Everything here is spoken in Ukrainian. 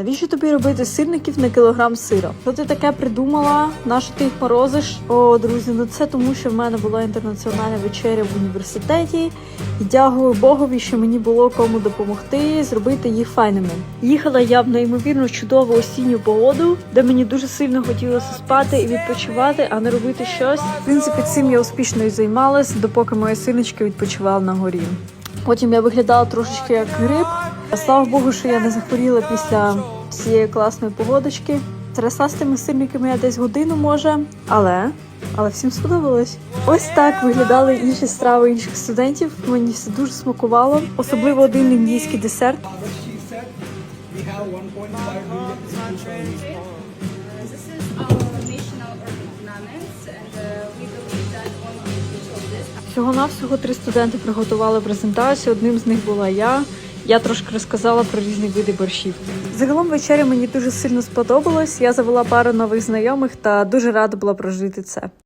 Навіщо тобі робити сирників на кілограм сира? Що ти таке придумала? Нащо ти їх морозиш? О, друзі, ну це тому, що в мене була інтернаціональна вечеря в університеті. І дякую Богові, що мені було кому допомогти зробити їх файними. Їхала я в неймовірно чудову осінню погоду, де мені дуже сильно хотілося спати і відпочивати, а не робити щось. В принципі, цим я успішно і займалась, допоки моя синочка відпочивала на горі. Потім я виглядала трошечки як гриб. Слава Богу, що я не захворіла після цієї класної погодочки. Трясла з тими сирниками я десь годину може, але. Але всім сподобалось. Ось так виглядали інші страви інших студентів. Мені все дуже смакувало, особливо один індійський десерт. she said we have 1.5 million people This is our national ornaments, and we believe that only each of this Всього навсього три студенти приготували презентацію. Одним з них була я. Я трошки розказала про різні види борщів. Загалом вечеря мені дуже сильно сподобалась. Я завела пару нових знайомих та дуже рада була прожити це.